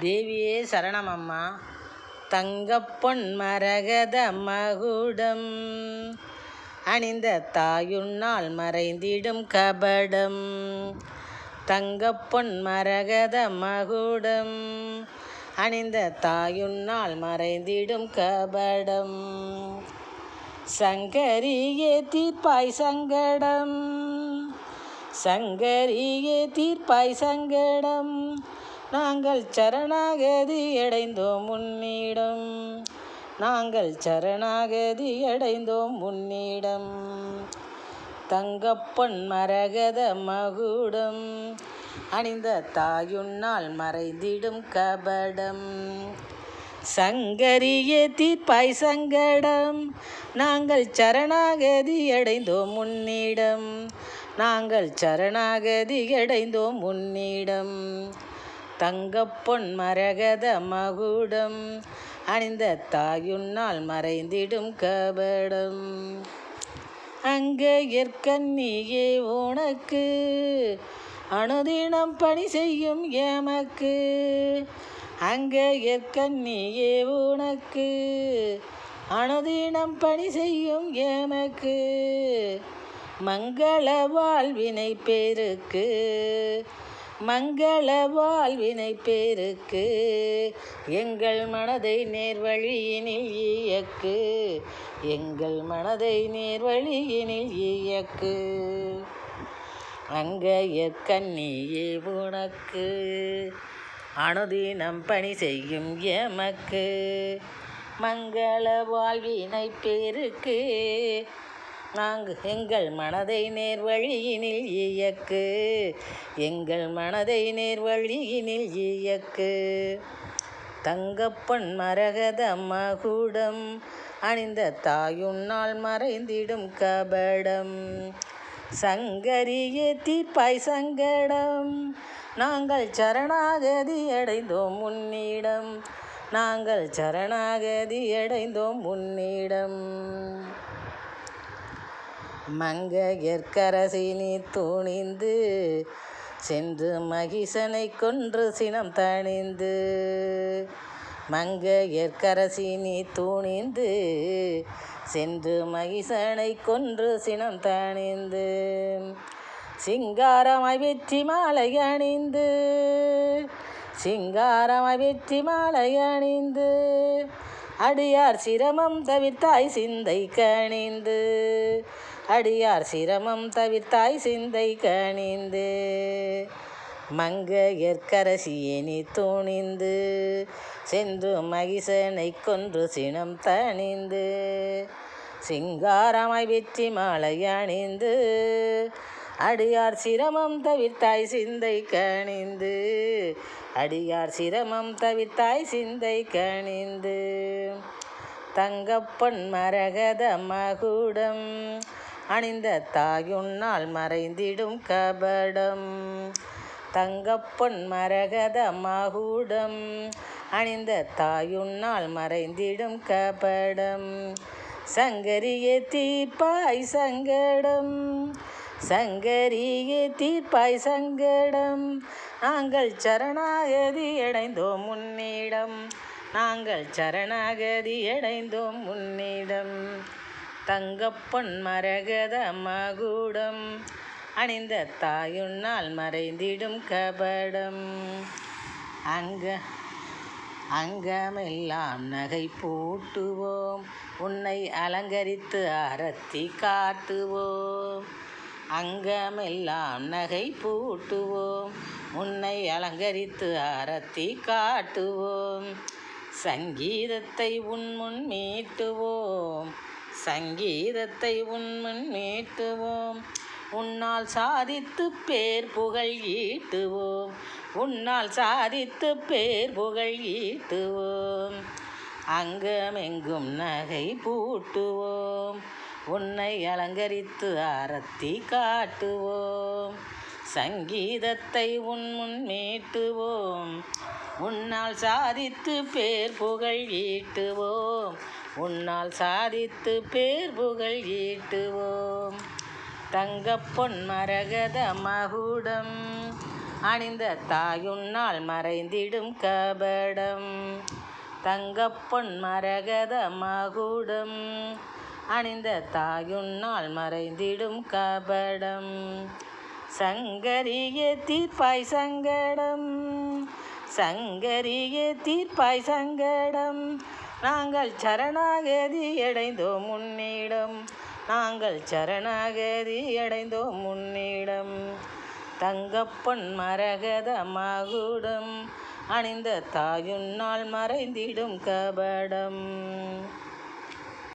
தேவியே சரணமம்மா. தங்கப்பொன் மரகத மகுடம். அணிந்த தாயுன்னால் மறைந்திடும் கபடம். தங்கப்பொன் மரகத மகுடம். அணிந்த தாயுன்னால் மறைந்திடும் கபடம். சங்கரியே தீர்ப்பாய் சங்கடம். சங்கரியே தீர்ப்பாய் சங்கடம். நாங்கள் சரணாகதி அடைந்தோம் உன்னிடம். நாங்கள் சரணாகதி அடைந்தோம் உன்னிடம். தங்கப்பொன் மரகத மகுடம் அணிந்த தாயுண்ணால் மறைந்திடும் கபடம். சங்கரியே தீர்ப்பாய் சங்கடம் நாங்கள் சரணாகதி அடைந்தோம் முன்னிடம் நாங்கள் சரணாகதி அடைந்தோம் முன்னிடம் தங்கப்பொன் மரகத மகுடம் அணிந்த தாயுன்னால் மறைந்திடும் கபடம். அங்கையற்கண்ணியே உனக்கு அனுதினம் பணி செய்யும் எமக்கு. அங்கையற்கண்ணியே உனக்கு அனுதினம் பணி செய்யும் எமக்கு. மங்கள வாழ்வினை பேருக்கு மங்கள வாழ்வினை பேருக்கு எங்கள் மனதை நேர்வழியினில் இயக்கு எங்கள் மனதை நேர்வழியினில் இயக்கு. அங்கைய கண்ணியே உனக்கு அனுதினம் பணி செய்யும் எமக்கு. மங்கள வாழ்வினை பேருக்கு நாங்கள் எங்கள் மனதை நேர்வழியினில் இயக்கு. எங்கள் மனதை நேர்வழியினில் இயக்கு. தங்கப்பன் மரகத மகுடம் அணிந்த தாயுன்னால் மறைந்திடும் கபடம். சங்கரியே தீர்ப்பாய் சங்கடம் நாங்கள் சரணாகதி அடைந்தோம் முன்னிடம் நாங்கள் சரணாகதி அடைந்தோம் முன்னிடம் மங்கையற்கரசினி துணிந்து சென்று மகிஷனை கொன்று சினம் தணிந்து. மங்கையற்கரசினி துணிந்து சென்று மகிஷனை கொன்று சினம் தணிந்து. சிங்காரமாய் வெற்றி மாலை அணிந்து சிங்காரமாய் வெற்றி மாலை அணிந்து. அடியார் சிரமம் தவிர்த்தாய் சிந்தை கணிந்து. அடியார் சிரமம் தவிர்த்தாய் சிந்தை கணிந்து மங்கையற்கரசியே நீ துணிந்து. சென்று மகிசனை கொன்று சினம் தணிந்து. சிங்காரமாய் வெற்றி மாலை அணிந்து. அடியார் சிரமம் தவிர்த்தாய் சிந்தை கணிந்து. அடியார் சிரமம் தவிர்த்தாய் சிந்தை கணிந்து. தங்கப்பொன் மரகத மகுடம். அணிந்த தாயுண்ணால் மறைந்திடும் கபடம். தங்கப்பொன் மரகத மகுடம் அணிந்த தாயுன்னால் மறைந்திடும் கபடம். சங்கரியே தீர்ப்பாய் சங்கடம். சங்கரியே தீர்ப்பாய் சங்கடம். நாங்கள் சரணாகதி அடைந்தோம் முன்னிடம் நாங்கள் சரணாகதி அடைந்தோம் முன்னிடம் தங்கப்பொன் மரகத மகுடம் அணிந்த தாயுன்னால் மறைந்திடும் கபடம். அங்க அங்கமெல்லாம் நகை பூட்டுவோம் உன்னை அலங்கரித்து அரத்தி காட்டுவோம். அங்கமெல்லாம் நகை பூட்டுவோம் உன்னை அலங்கரித்து அரத்தி காட்டுவோம். சங்கீதத்தை உன்முன் மீட்டுவோம் சங்கீதத்தை உண்மன் மீட்டுவோம் உன்னால் சாதித்து பேர் புகழ் ஈட்டுவோம். உன்னால் சாதித்து பேர் புகழ் ஈட்டுவோம். அங்கமெங்கும் நகை பூட்டுவோம். உன்னை அலங்கரித்து அரத்தி காட்டுவோம். சங்கீதத்தை உன் முன் மீட்டுவோம் உன்னால் சாதித்து பேர் புகழ் ஈட்டுவோம். உன்னால் சாதித்து பேர் புகழ் ஈட்டுவோம். தங்கப்பொன் மரகத மகுடம் அணிந்த தாயுன்னால் மறைந்திடும் கபடம். தங்கப்பொன் மரகத மகுடம் அணிந்த தாயுன்னால் மறைந்திடும் கபடம். சங்கரிய தீர்ப்பாய் சங்கடம். சங்கரிய தீர்ப்பாய் சங்கடம். நாங்கள் சரணாகதி அடைந்தோம் முன்னிடம் நாங்கள் சரணாகதி அடைந்தோம் முன்னிடம் தங்கப்பொன் மரகத மகுடம் அணிந்த தாயுன்னால் மறைந்திடும் கபடம்.